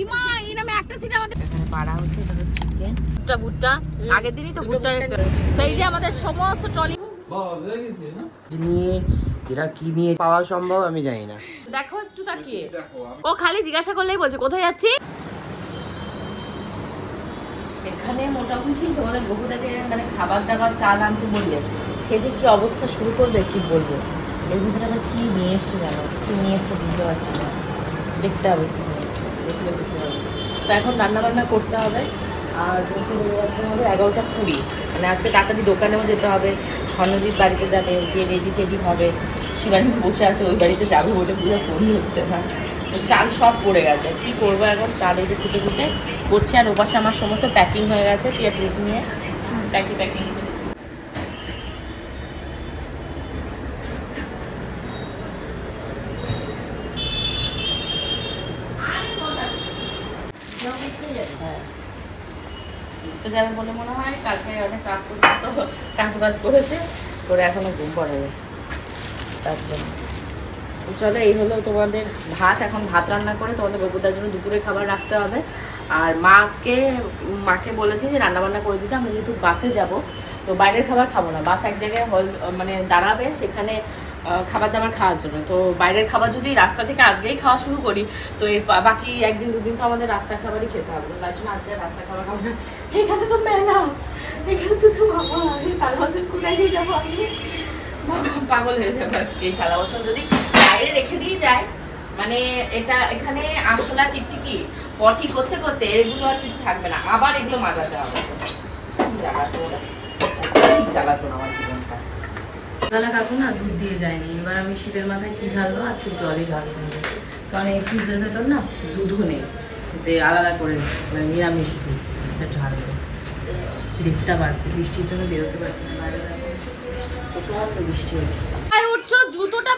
ইমা এই নামে একটা সিট আমাদের এখানে পাড়া হচ্ছে এটা হচ্ছে চিকেন। ভুট্টা। ভুট্টা আগের দিনই তো ভুট্টা তো এই যে আমাদের সমস্ত ট্রলি নিয়ে এরা কি নিয়ে পাওয়া সম্ভব আমি জানি না। দেখো একটু তাকিয়ে। ও খালি জিজ্ঞাসা করলেই বলছে কোথায় যাচ্ছি? এখানে মোটামুটি তোমাদের বহুদাকে মানে খাবার দাবার চাল আনতে বললে সে যে কি অবস্থা শুরু করবে কি বলব? এর ভিতরে আবার কি নিয়ে এসছে জানো? কি নিয়ে এসছে বুঝতে পারছি না। দেখতে হবে কি নিয়ে এসছে দেখলে বুঝতে পারবে তো এখন রান্না বান্না করতে হবে। আর আমাদের এগারোটা কুড়ি। মানে আজকে তাড়াতাড়ি দোকানেও যেতে হবে। স্বর্ণজিৎ বাড়িতে যাবে গিয়ে রেডি টেডি হবে। শিবানী বসে আছে, ওই বাড়িতে যাবে বলে পুজো ফোন হচ্ছে না। চাল সব পড়ে গেছে। কি করব এখন? চাল এই যে কুটে কুটে করছি, আর ওপাশে আমার সমস্ত প্যাকিং হয়ে গেছে। টিয়া টিপ নিয়ে প্যাকিং প্যাকিং তো যাবে বলে মনে হয়। কালকে অনেক রাত পর্যন্ত কাজ বাজ করেছে। করে এখনও ঘুম পড়ে তার জন্য। চলো, এই হলো তোমাদের ভাত। এখন ভাত রান্না করে তোমাদের গপুদার জন্য দুপুরে খাবার রাখতে হবে। আর মা আজকে মাকে বলেছি যে রান্নাবান্না করে দিতে। আমরা যেহেতু বাসে যাব, তো বাইরের খাবার খাব না। বাস এক জায়গায় হল মানে দাঁড়াবে। সেখানে খাবার দাবার খাওয়ার জন্য। তো বাইরের খাবার যদি রাস্তা থেকে আজকেই খাওয়া শুরু করি, তো বাকি একদিন, দুদিন তো আমাদের রাস্তার খাবারই খেতে হবে। তার জন্য আজকে রাস্তার খাবার খাব না। এখানে তো মেলা। এখানে তো বাবা থালা বাসন কোথায় দিয়ে যাব আমি? পাগল হয়ে যাবে আজকে এই থালা যদি বাইরে রেখে দিয়ে যায় মানে এটা এখানে আরশোলা টিকটিকি, পটি করতে করতে এগুলো আর কিছু থাকবে না। আবার এগুলো মাজাতে হবে। জ্বালাতো ঠিক জ্বালাতো আমার জীবনটা। বেলা কাকু না, দুধ দিয়ে যায়নি। এবার আমি শীতের মাথায় কি ঢালবো? আজকে জলই ঢালবো। কারণ এই ফ্রিজের ভেতর না দুধও নেই। যে আলাদা করে মানে নিরামিষ দুধ ঢালবো। দেড়টা বাজছে বৃষ্টির জন্য বেরোতে পারছি না। বাইরে বৃষ্টি হচ্ছে। জুতোটা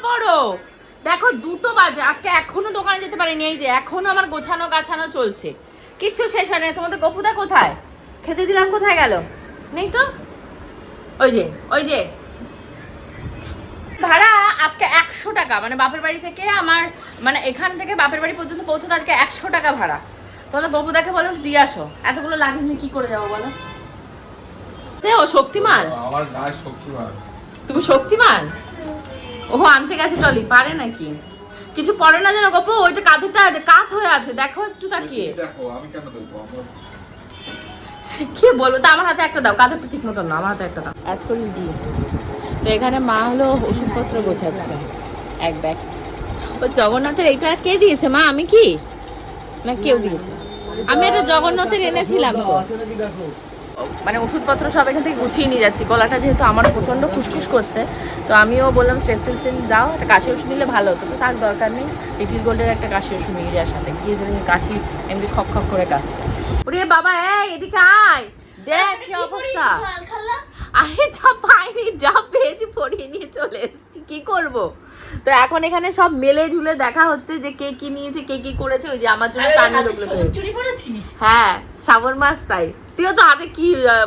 দেখো, দুটো আজকে দোকানে যেতে এই যে আমার গোছানো গাছানো চলছে। কিচ্ছু তোমাদের কোথায়? খেতে দিলাম কোথায় গেল? নেই তো? ওই যে ওই যে। ভাড়া আজকে একশো টাকা মানে বাপের বাড়ি থেকে আমার মানে এখান থেকে বাপের বাড়ি পর্যন্ত পৌঁছতে আজকে একশো টাকা ভাড়া। তোমাদের গপুদাকে বলো দিয়ে আসো। এতগুলো লাগেজ নিয়ে কি করে যাব বলো? সে ও শক্তিমান? আমার গায়ে শক্তিমান। তুমি শক্তিমান? ও আনতে গেছে টলি পারে নাকি? কিছু পড়ে না যেন গপ ওই যে কাঁধেটা কাত হয়ে আছে দেখো একটু তাকিয়ে। দেখো আমি কেন দেখব? আমার কি বলব তো আমার হাতে একটা দাও কাঁধেটা ঠিক মতন না আমার হাতে একটা দাও। অ্যাজ করি ডি তো এখানে মা হলো ওষুধপত্র গোছাচ্ছে এক ব্যাগ ও জগন্নাথের এইটা কে দিয়েছে? মা আমি কি? না কেউ দিয়েছে। আমি এটা জগন্নাথের এনেছিলাম তো। মানে ওষুধপত্র সব এখান থেকে গুছিয়ে নিয়ে যাচ্ছি। গলাটা যেহেতু আমারও প্রচণ্ড খুসখুস করছে তো আমিও বললাম স্ট্রেপসিল দাও একটা কাশি ওষুধ দিলে ভালো হতো। তো তার দরকার নেই লিটিল গোল্ডের একটা কাশি ওষুধ নিয়ে যাওয়ার সাথে। গিয়ে যদি কাশি এমনি খক খক করে কাশছে। ওরে বাবা এই এদিকে আয়। দেখ কি অবস্থা। আরে যা পাইনি যা পেয়েছি পড়িয়ে নিয়ে চলে এসেছি কি করব? তো এখন এখানে সব মেলে ঝুলে দেখা হচ্ছে যে কে কি নিয়েছে কে কি করেছে ওই যে আমার জন্য কান্না লোকলো চুরি করেছিস হ্যাঁ শ্রাবণ মাস তাই। তুইও তো হাতে কি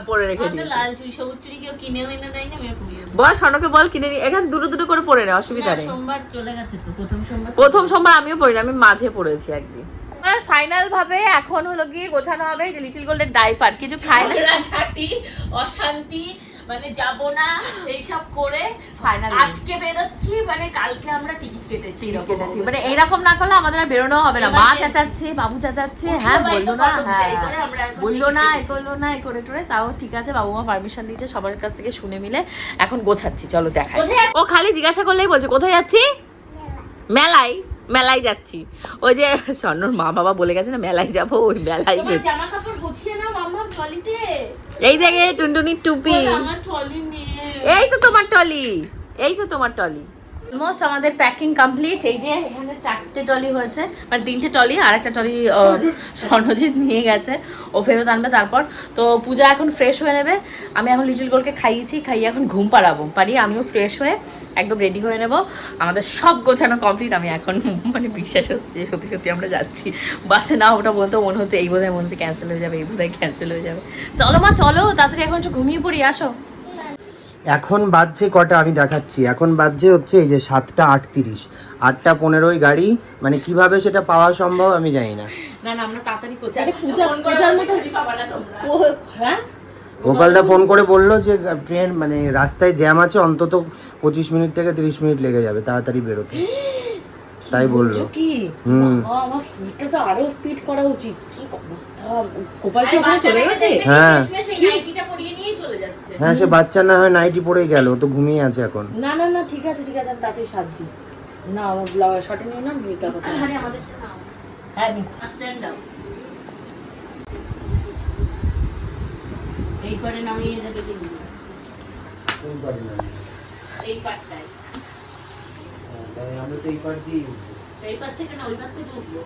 পরে রেখে দিয়েছিস? লাল চুরি সবুজ চুরি কেউ কিনেও এনে দেয়নি আমি আর পরিয়ে দেবো। বল সনকে বল কিনে নি এখানে দুটো দুটো করে পরে নে অসুবিধা নেই। সোমবার চলে গেছে তো প্রথম সোমবার প্রথম সোমবার আমিও পড়ি না আমি মাঝে পড়েছি একদিন। আর ফাইনাল ভাবে এখন হলো গিয়ে গোছানো হবে যে লিটিল গোল্ডের ডাইপার কিছু খায় না? অশান্তি মানে যাব না এইসব করে ফাইনাল আজকে বেরোচ্ছি মানে কালকে আমরা টিকিট কেটেছি কেটেছি। মানে এরকম না করলে আমাদের আর বেরোনো হবে না। মা। চেঁচাচ্ছে বাবু চেঁচাচ্ছে হ্যাঁ বলল না হ্যাঁ। বলল না এ করল না এ করে টোরে তাও ঠিক আছে বাবু মা পারমিশন দিয়েছে সবার কাছ থেকে শুনে মিলে এখন গোছাচ্ছি চলো দেখাই। ও খালি জিজ্ঞাসা করলেই বলছে কোথায় যাচ্ছি? মেলায় মেলায় যাচ্ছি। ওই যে স্বর্ণর মা বাবা বলে গেছে না মেলায় যাব ওই মেলায় গেছি। জামা কাপড় গুছিয়ে মাম্মা ট্রলিতে এই দেখে টুনটুনির টুপি। এই তো তোমার টলি এই তো তোমার টলি অলমোস্ট আমাদের প্যাকিং কমপ্লিট এই যে এখানে চারটে টলি হয়েছে মানে তিনটে টলি আর একটা টলি স্বর্ণজিৎ নিয়ে গেছে। ও ফেরত আনবে তারপর। তো পূজা এখন ফ্রেশ হয়ে নেবে। আমি এখন লিটিল গোলকে খাইয়েছি, খাইয়ে এখন ঘুম পাড়াবো। পারিয়ে আমিও ফ্রেশ হয়ে একদম রেডি হয়ে নেব। আমাদের সব গোছানো কমপ্লিট আমি এখন মানে বিশ্বাস হচ্ছে সত্যি সত্যি আমরা যাচ্ছি। বাসে না ওটা বলতে মনে হচ্ছে এই বোধহয় মনে হচ্ছে ক্যান্সেল হয়ে যাবে, এই বোধহয় ক্যান্সেল হয়ে যাবে। চলো মা, চলো, তাড়াতাড়ি এখন একটু ঘুমিয়ে পড়ি, আসো। এখন বাজছে কটা আমি দেখাচ্ছি। এখন বাজছে হচ্ছে এই যে সাতটা আটত্রিশ। আটটা পনেরোই গাড়ি মানে কীভাবে সেটা পাওয়া সম্ভব আমি জানি না। না না আমরা তাড়াতাড়ি করছি। আরে পূজা পূজার মতো ও হ্যাঁ? গোপালদা ফোন করে বলল যে ট্রেন মানে রাস্তায় জ্যাম আছে অন্তত পঁচিশ মিনিট থেকে তিরিশ মিনিট লেগে যাবে তাড়াতাড়ি বেরোতে। তাই বলল। কি? হুম। আমার স্পিডটা তো আরও স্পিড করা উচিত। কি অবস্থা? গোপাল কি ওখানে চলে গেছে? হ্যাঁ। নাইটিটা পরিয়ে নিয়েই চলে যাচ্ছে। হ্যাঁ সে বাচ্চা না হয় নাইটি পড়ে গেল তো ঘুমিয়ে আছে এখন। না না না ঠিক আছে ঠিক আছে আমি তাতেই সাজছি না আমার শর্টে নিয়ে না কথা আরে আমাদের হ্যাঁ নিচ্ছি। স্ট্যান্ড আপ এই পারে নামিয়ে যাবে কিন্তু। এই পারটায় আমরা তো এই পার দিয়ে এই পার থেকে না ওই পার থেকে উঠবো।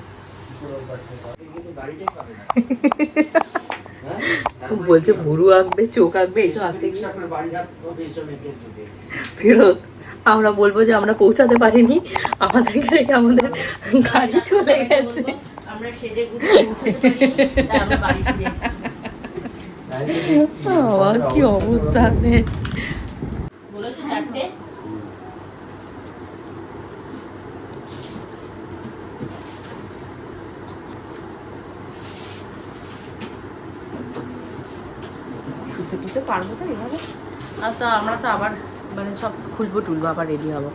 বলছে ভুরু আঁকবে চোখ আঁকবে এইসব আঁকতে ফেরত। আমরা বলব যে আমরা পৌঁছাতে পারিনি। আমাদের রেখে আমাদের গাড়ি চলে গেছে। আমরা সেজে তাই আমরা বাড়ি কি অবস্থা রে। বলেছ চারটে শুতে টুতে পারব তো আর তো আমরা তো আবার মানে সব খুলবো টুলবো আবার রেডি হব।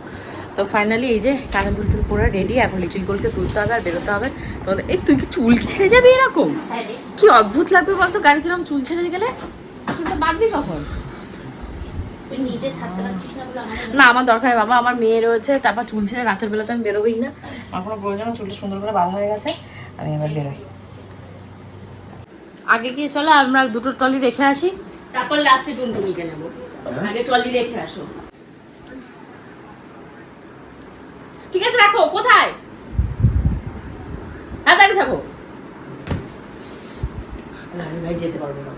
তো ফাইনালি এই যে কানে দুল টুল পরে রেডি এখন লিটিল গোলকে তুলতে হবে আর বেরোতে হবে। তোমাদের এই তুই কি চুল ছেড়ে যাবি এরকম? হ্যাঁ কি অদ্ভুত লাগবে বলতো গাড়িতে এরকম চুল ছেড়ে গেলে? চুলটা বাঁধবি কখন? না বলে আমার দরকার নেই বাবা আমার মেয়ে রয়েছে তারপর চুল ছেড়ে রাতের বেলাতে আমি বেরোবেই না। আমার কোনো প্রয়োজন চুলটা সুন্দর করে বাঁধা হয়ে গেছে আমি এবার বেরোই। আগে গিয়ে চলো আমরা দুটো টলি রেখে আসি। তারপর লাস্টে টুনটুনিকে নেব। আগে ট্রলি রেখে আসো। ঠিক আছে রাখো কোথায়? হ্যাঁ দাঁড়িয়ে থাকো। যেতে পারব না।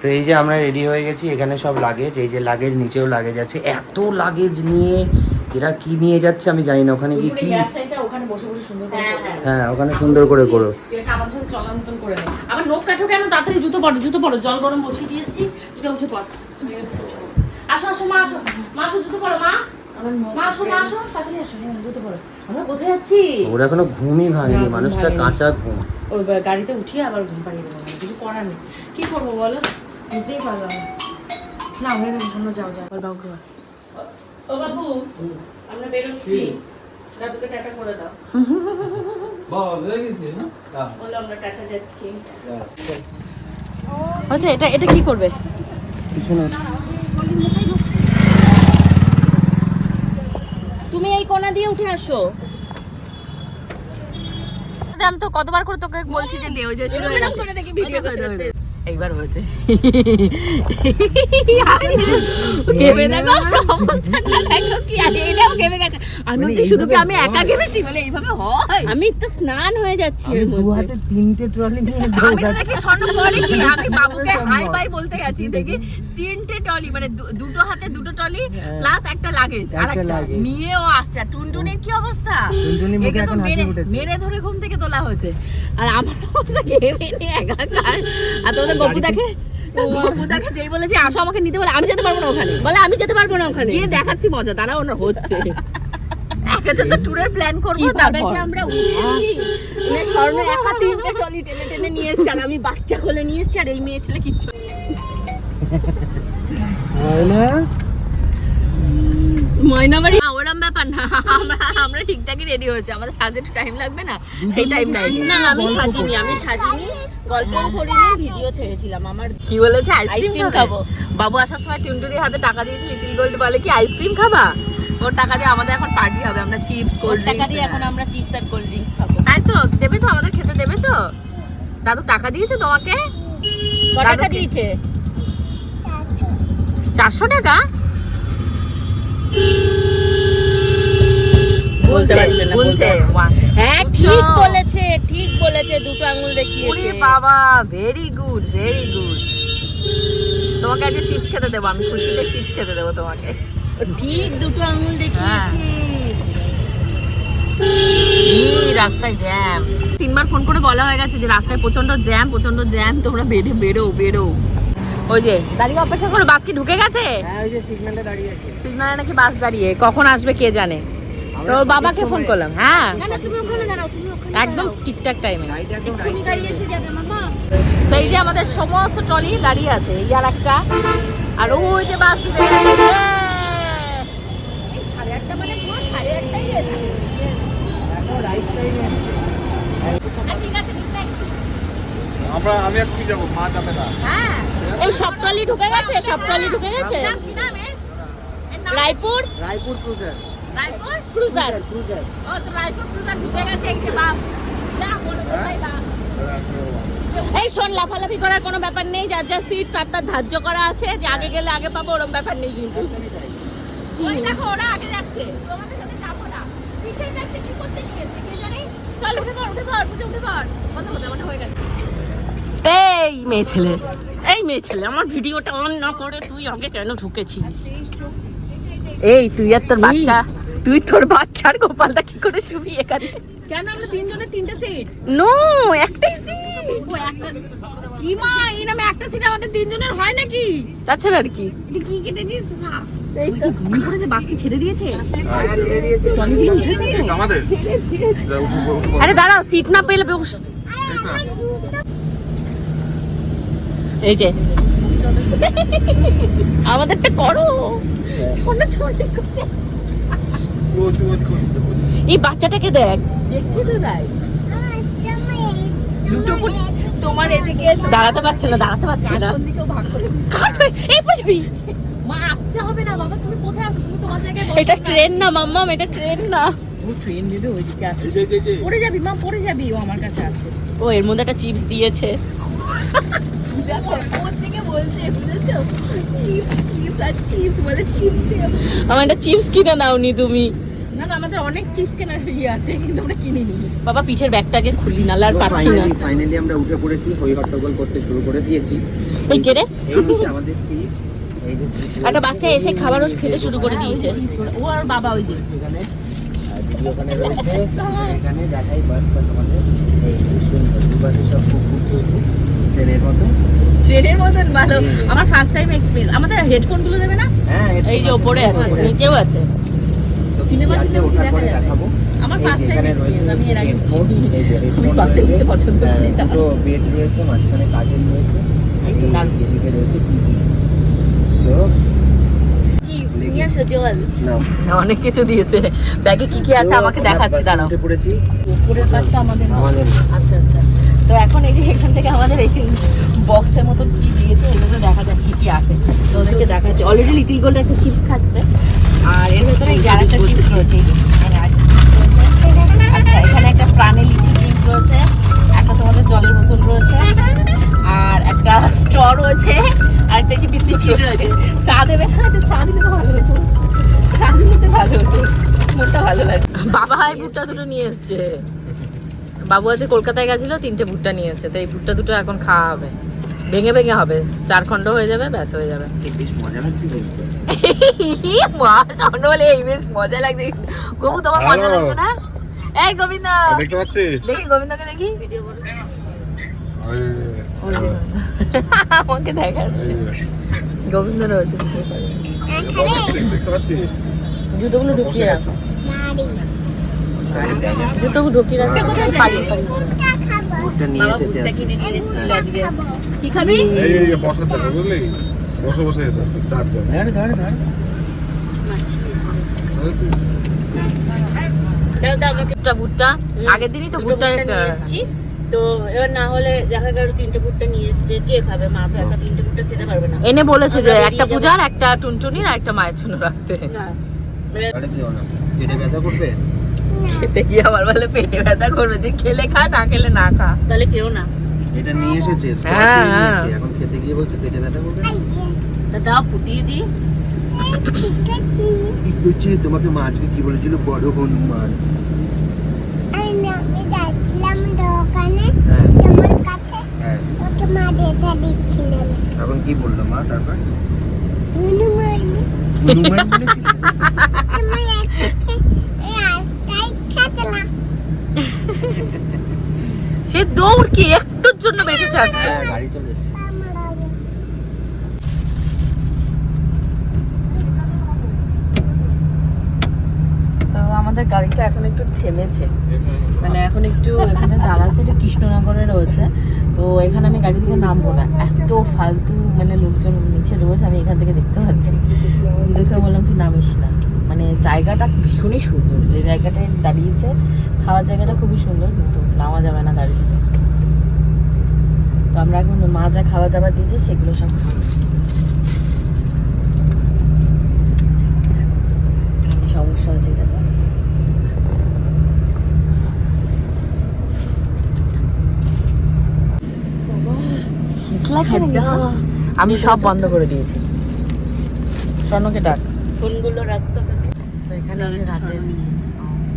তো এই যে আমরা রেডি হয়ে গেছি এখানে সব লাগেজ এই যে লাগেজ নিচেও লাগেজ আছে। এত লাগেজ নিয়ে এরা কি নিয়ে যাচ্ছে আমি জানি না ওখানে কি কি? গ্যাস লাইটটা ওখানে বসে বসে সুন্দর করে হ্যাঁ, হ্যাঁ ওখানে সুন্দর করে করো আবার নোখ কাঠো কেন? তাড়াতাড়ি জুতো পড়ো জুতো পড়ো জল গরম বসিয়ে দিয়ে এসেছি। তুই উঠে পড়। আসো আসো মা আসো। মা আসো জুতো পড়ো মা। মা আসো মা আসো। তাড়াতাড়ি আসো। জুতো পড়ো আমরা কোথায় যাচ্ছি? ওরা এখনও ঘুমই ভাঙেনি। মানুষটা কাঁচা ঘুম। ওই গাড়িতে উঠিয়ে আবার ঘুম পাড়িয়ে দেবো। কিছু করার নেই। কি করব বলো? বুঝতেই পারলাম না। হয়ে যাও ও বাবু আমরা বেরোচ্ছি। দাদুকে টাটা করে দাও। বলল আমরা টাটা যাচ্ছি। আচ্ছা এটা এটা কি করবে? কিছু না তুমি এই কোণা দিয়ে উঠে আসো। আমি তো কতবার করে তোকে বলছি যে দে ওই যে শুরু হয়ে গেছে। দেখি ভিডিও দেখো, এইবার হয়েছে কেঁপে দেখো অবস্থাটা দেখো কি আর এটাও কেঁপে গেছে। আমি ভাবছি শুধু কি আমি একা বলে এইভাবে হয়। আমি তো স্নান হয়ে যাচ্ছি এর দু হাতে তিনটে ট্রলি নিয়ে আমি তো দেখি স্বর্ণ করে কি আমি বাবুকে হাই বাই বলতে গেছি দেখি তিনটে টলি মানে দুটো হাতে দুটো টলি প্লাস একটা লাগেজ আর একটা luggage। নিয়েও আসছে টুনটুনির কি অবস্থা? একে তো মেরে। মেরে ধরে ঘুম থেকে তোলা হয়েছে। আর আমার অবস্থা কেঁপে নিয়ে একাকার আর তোমাদের যেই বলেছে আসো আমাকে নিতে। বলে আমি যেতে পারব না ওখানে। বলে আমি যেতে পারব না ওখানে। গিয়ে দেখাচ্ছি মজা তারা ওনার হচ্ছে। একাতে তো ট্যুরের প্ল্যান করব তারপর। আমরা মানে স্বর্ণ একা ট্রলি টেনে টেনে নিয়ে এসছে আর আমি বাচ্চা কোলে নিয়ে এসছি আর এই মেয়ে ছেলে কিচ্ছু ওরম ব্যাপার না। আমরা আমরা ঠিকঠাকই রেডি হয়েছে। আমাদের সাজতে একটু টাইম লাগবে না? সেই টাইম নাই। না আমি সাজিনি আমি সাজিনি। গল্প করিনি ভিডিও ছেড়েছিলাম। আমার কি বলেছে? আইসক্রিম আইসক্রিম খাব। খাব। বাবু আসার সময় টিউনটুরির হাতে টাকা দিয়েছে লিটিল গোল্ড বলে কি আইসক্রিম খাবা? ওর টাকা দিয়ে আমাদের এখন পার্টি হবে আমরা চিপস কোল্ড টাকা দিয়ে এখন আমরা চিপস আর কোল্ড ড্রিঙ্কস খাব। তাই তো দেবে তো আমাদের খেতে দেবে তো। দাদু টাকা দিয়েছে তোমাকে? টাকা দিয়েছে? চারশো টাকা? বলতে পারছে না, হ্যাঁ ঠিক বলেছে ঠিক বলেছে দুটো আঙুল দেখিয়েছে। ওরে বাবা ভেরি গুড ভেরি গুড তোমাকে আজকে চিপস খেতে দেবো আমি খুশিতে চিপস খেতে দেবো তোমাকে। ঠিক দুটো আঙুল দেখিয়েছে। এই রাস্তায় জ্যাম তিনবার ফোন করে বলা হয়ে গেছে যে রাস্তায় প্রচণ্ড জ্যাম প্রচণ্ড জ্যাম তোমরা বেরো বেরো বেরো। ওই যে দাঁড়িয়ে অপেক্ষা করো বাস কি ঢুকে গেছে? হ্যাঁ ওই যে সিগন্যালে দাঁড়িয়ে আছে। সিগনালে নাকি বাস দাঁড়িয়ে কখন আসবে কে জানে? তোর বাবাকে ফোন করলাম। হ্যাঁ। একদম ঠিকঠাক টাইমে গাড়িটা একদম তুমি গাড়ি এসে যাবে মামা। সেই যে আমাদের সমস্ত ট্রলি দাঁড়িয়ে আছে এই আর একটা। আর ওই যে বাস ঢুকে গেছে মানে আছে। আমরা আমি এক্ষুনি যাব মা যাবে না। হ্যাঁ। এই সব ট্রলি ঢুকে গেছে সব ট্রলি ঢুকে গেছে? কি নাম এর? Raipur? Raipur cruiser Raipur cruiser. Cruiser ও তো রায়পুর ক্রুজার ঢুকে গেছে এই বাস। না বড় কোথায় বাস? এই শোন লাফালাফি করার কোনো ব্যাপার নেই যার যার সিট তার তার ধার্য করা আছে যে আগে গেলে আগে পাবো ওরকম ব্যাপার নেই কিন্তু। ওই দেখো ওরা আগে যাচ্ছে। তোমাদের সাথে যাব না। পিছে যাচ্ছে কি করতে নিয়ে কে জানে চল উঠে পড় উঠে পড় বুঝে উঠে পড়। বন্ধ হতে হয়ে গেছে। এই মেয়ে ছেলে এই মেয়ে ছেলে আমার ভিডিওটা অন না করে তুই আগে কেন ঢুকেছিস? এই তুই আর তোর বাচ্চা। তুই তোর বাচ্চার গোপালটা কি করে শুবি এখানে? কেন আমরা তিনজনের তিনটে সিট নো একটাই সিট ও একটা ইমা এই নামে একটা সিট আমাদের তিনজনের হয় নাকি? তাছাড়া আর কি? এটা কি কেটেছিস পড়ো। আরে দাঁড়াও সিট না পেলে। এই যে। আমাদেরটা করো। ছোট ছোট করছে। এই বাচ্চাটাকে দেখ। দেখছি তো তাই দুটো তোমার এদিকে দাঁড়াতে পারছে না দাঁড়াতে পারছে না। ভাগ করে দিচ্ছে। কাট এই বুঝবি মা আসতে হবে না বাবা তুমি কোথায় আছো? তুমি তোমার জায়গায় এটা না। ট্রেন না মাম্মাম এটা ট্রেন না। ও ট্রেন ওইদিকে আছে। পড়ে যাবি মা পড়ে যাবি। ও আমার কাছে আসছে ও এর মধ্যে একটা চিপস দিয়েছে। দেখো ওর থেকে বলছে বুঝেছ? চিপস। আর চিপস বলে চিপস আমার একটা চিপস কিনে নাওনি তুমি। না না আমাদের অনেক চিপস কেনার ইয়ে আছে কিন্তু আমরা কিনিনি। বাবা পিঠের ব্যাগটাকে খুলি না আর পাচ্ছি না। ফাইনালি আমরা উঠে পড়েছি হই হট্টগোল করতে শুরু করে দিয়েছি। এই কে রে? এই হচ্ছে আমাদের সিট একটা বাচ্চা এসে খাবারও খেতে শুরু করে দিয়েছে। ও আর বাবা ওই যে। এখানে ওখানে রয়েছে এখানে দেখাই বাসটা তোমাদের এই সুন্দর দুপাশে সব খুব খুব ট্রেনের মতো ট্রেনের মতন ভালো। আমার ফার্স্ট টাইম এক্সপিরিয়েন্স আমাদের হেডফোনগুলো দেবে না? হ্যাঁ এই যে ওপরে আছে নিচেও আছে। সিনেমা কি দেখা যাবে? দেখাবো। আমার ফার্স্ট টাইম এক্সপিরিয়েন্স আমি এর আগে উঠিনি। আমি headphone বাসে উঠতে পছন্দ হ্যাঁ, করি না। দুটো বেড রয়েছে মাঝখানে কার্টেন রয়েছে তো যেদিকে টিভি সো অনেক কিছু দিয়েছে। ব্যাগে কি কি আছে? আমাকে দেখাচ্ছি দাঁড়াও। উপরের পাশটা আমাদের আচ্ছা আচ্ছা। তো এখন এই যে এখান থেকে আমাদের এই বক্সের মতো কি দিয়েছে এগুলো দেখা যাক কি কি আছে। তো ওদেরকে দেখাচ্ছি। অলরেডি লিটিল গোল্ড একটা চিপস খাচ্ছে। আর এর ভেতরে এই যে চিপস রয়েছে। আচ্ছা এখানে একটা প্রাণে লিচি ড্রিঙ্ক রয়েছে। একটা তোমাদের জলের বোতল রয়েছে। আর একটা স্ট্র রয়েছে। আর একটা যে বিস্কিট রয়েছে। চা দেবে? না একটু চা দিলে তো ভালো হতো। চা দিলে তো ভালো হতো। মনটা ভালো লাগে বাবা এই ভুট্টা দুটো নিয়ে এসছে। বাবু আজকে কলকাতায় গেছিল তিনটে ভুট্টা নিয়ে এসছে তো এই ভুট্টা দুটো এখন খাওয়া হবে ভেঙে ভেঙে হবে চার খণ্ড হয়ে যাবে ব্যাস হয়ে যাবে বেশ মজা মা স্বর্ণ বলে এই বেশ মজা লাগছে গবু তোমার মজা লাগছে না এই গোবিন্দ দেখতে পাচ্ছিস দেখি গোবিন্দকে দেখি ওই, ওই আমাকে দেখাচ্ছে গোবিন্দ রয়েছে জুতোগুলো ঢুকিয়ে রাখো পারি পারি নিয়ে এসেছে আজকে। কি খাবি? এই এই, বুঝলি? বসে বসে ধরে ধরে ধরে। আগের দিনই তো ভুট্টা এসেছি। তো এবার না হলে দেখা গেল তিনটে ভুট্টা নিয়ে এসছে। কে খাবে? মা তো একা তিনটে ভুট্টা খেতে পারবে না। এনে বলেছে যে একটা পূজার একটা টুনটুনির আর একটা মায়ের জন্য রাখতে। না। পেটে ব্যথা করবে? খেতে গিয়ে আমার বলে পেটে ব্যথা করবে। যে খেলে খা না খেলে না খা। তাহলে কেউ না। এটা নিয়ে এসেছে হ্যাঁ, হ্যাঁ। নিয়েছে এখন খেতে গিয়ে বলছে পেটে ব্যথা করবে। দাও ফুটিয়ে দিই। কি করছি তোমাকে মা আজকে কি বলেছিল? বড় হনুমান। আমি আমি যাচ্ছিলাম দোকানে। হ্যাঁ। তোমার কাছে? ওকে মা ডেটা তখন কি বলল মা তারপর? হনুমান। হনুমান সে দৌড় কি একটুর জন্য বেঁচেছে আজকে? আমাদের গাড়িটা এখন একটু থেমেছে। মানে এখন একটু এখানে দাঁড়াচ্ছে এটা কৃষ্ণনগরে রয়েছে। তো এখানে আমি গাড়ি থেকে নামবো না। এত ফালতু মানে লোকজন নিচে রোজ আমি এখান থেকে দেখতে পাচ্ছি। নিজেকে বললাম তুই নামিস না। মানে জায়গাটা ভীষণই সুন্দর। যে জায়গাটায় দাঁড়িয়েছে খাওয়ার জায়গাটা খুবই সুন্দর কিন্তু নামা যাবে না গাড়ি থেকে তো আমরা এখন মা যা খাওয়া দাওয়া দিয়েছে সেগুলো সব সমস্যা হচ্ছে এটা? আমি সব বন্ধ করে দিয়েছি। স্বর্ণকে ডাক। ফোনগুলো রাখতে হবে। এখানে এসে রাতের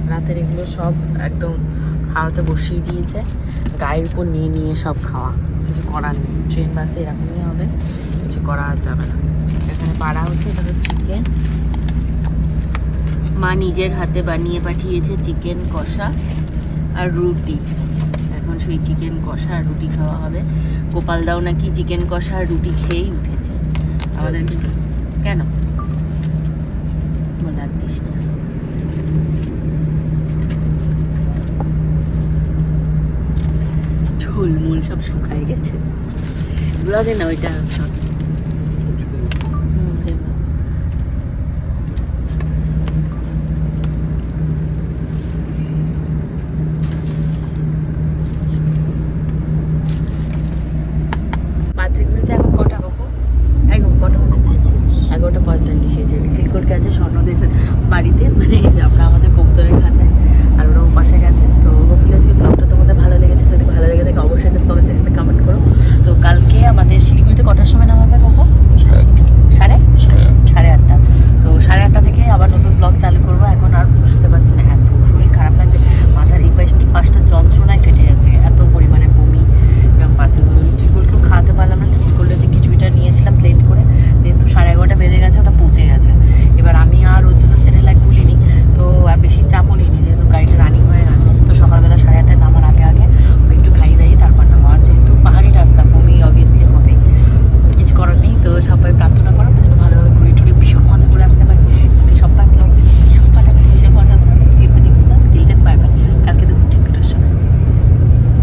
রাতের এগুলো সব একদম খাওয়াতে বসিয়ে দিয়েছে। গায়ের উপর নিয়ে নিয়ে সব খাওয়া। কিছু করার নেই। ট্রেন বাসে এরকমই হবে। কিছু করা যাবে না। এখানে পাড়া হচ্ছে এটা হচ্ছে চিকেন। মা নিজের হাতে বানিয়ে পাঠিয়েছে চিকেন কষা আর রুটি। এখন সেই চিকেন কষা আর রুটি খাওয়া হবে। গোপাল দাও নাকি চিকেন কষা আর রুটি খেয়েই উঠেছে। আমাদের কেন? বলে দিস না। ঝোলমুল সব শুকায় গেছে। ব্লগে না ওইটা শর্টস